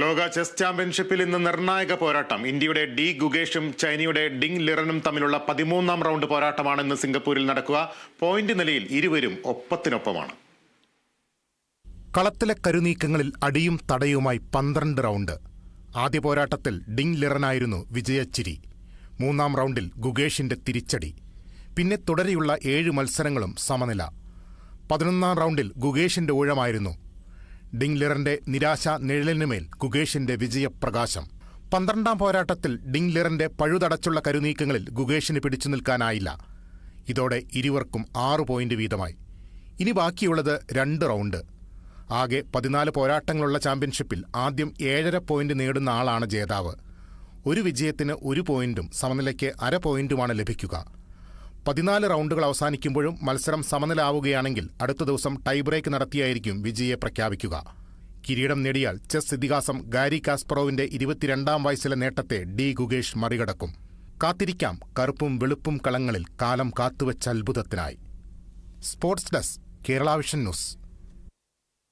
ലോക ചെസ് ചാമ്പ്യൻഷിപ്പിൽ ഇന്ന് നിർണായക പോരാട്ടം. ഇന്ത്യയുടെ ഡി ഗുഗേഷും ചൈനയുടെ ഡിങ് ലിറനും തമ്മിലുള്ള പതിമൂന്നാം റൗണ്ട് പോരാട്ടമാണ് ഇന്ന് സിംഗപ്പൂരിൽ നടക്കുക. പോയിന്റ് നിലയിൽ ഇരുവരും ഒപ്പത്തിനൊപ്പമാണ്. കളത്തിലെ കരുനീക്കങ്ങളിൽ അടിയും തടയുമായി പന്ത്രണ്ട് റൗണ്ട്. ആദ്യ പോരാട്ടത്തിൽ ഡിങ് ലിറനായിരുന്നു വിജയച്ചിരി. മൂന്നാം റൗണ്ടിൽ ഗുഗേഷിന്റെ തിരിച്ചടി. പിന്നെ തുടരെയുള്ള ഏഴ് മത്സരങ്ങളും സമനില. പതിനൊന്നാം റൗണ്ടിൽ ഗുഗേഷിന്റെ ഊഴമായിരുന്നു ഡിങ് ലിറന്റെ നിരാശ നിഴലിനുമേൽ ഗുഗേഷിന്റെ വിജയപ്രകാശം. പന്ത്രണ്ടാം പോരാട്ടത്തിൽ ഡിംഗ്ലിറന്റെ പഴുതടച്ചുള്ള കരുനീക്കങ്ങളിൽ ഗുഗേഷിന് പിടിച്ചു നിൽക്കാനായില്ല. ഇതോടെ ഇരുവർക്കും ആറു പോയിന്റ് വീതമായി. ഇനി ബാക്കിയുള്ളത് രണ്ട് റൗണ്ട്. ആകെ പതിനാല് പോരാട്ടങ്ങളുള്ള ചാമ്പ്യൻഷിപ്പിൽ ആദ്യം ഏഴര പോയിന്റ് നേടുന്ന ആളാണ് ജേതാവ്. ഒരു വിജയത്തിന് ഒരു പോയിന്റും സമനിലയ്ക്ക് അര പോയിന്റുമാണ് ലഭിക്കുക. പതിനാല് റൗണ്ടുകൾ അവസാനിക്കുമ്പോഴും മത്സരം സമനിലാവുകയാണെങ്കിൽ അടുത്ത ദിവസം ടൈ ബ്രേക്ക് നടത്തിയായിരിക്കും വിജയെ പ്രഖ്യാപിക്കുക. കിരീടം നേടിയാൽ ചെസ് ഇതിഹാസം ഗാരി കാസ്പറോവിന്റെ ഇരുപത്തിരണ്ടാം വയസ്സിലെ നേട്ടത്തെ ഡി ഗുഗേഷ് മറികടക്കും. കാത്തിരിക്കാം കറുപ്പും വെളുപ്പും കളങ്ങളിൽ കാലം കാത്തുവച്ച അത്ഭുതത്തിനായി. Sports desk Kerala Vision news.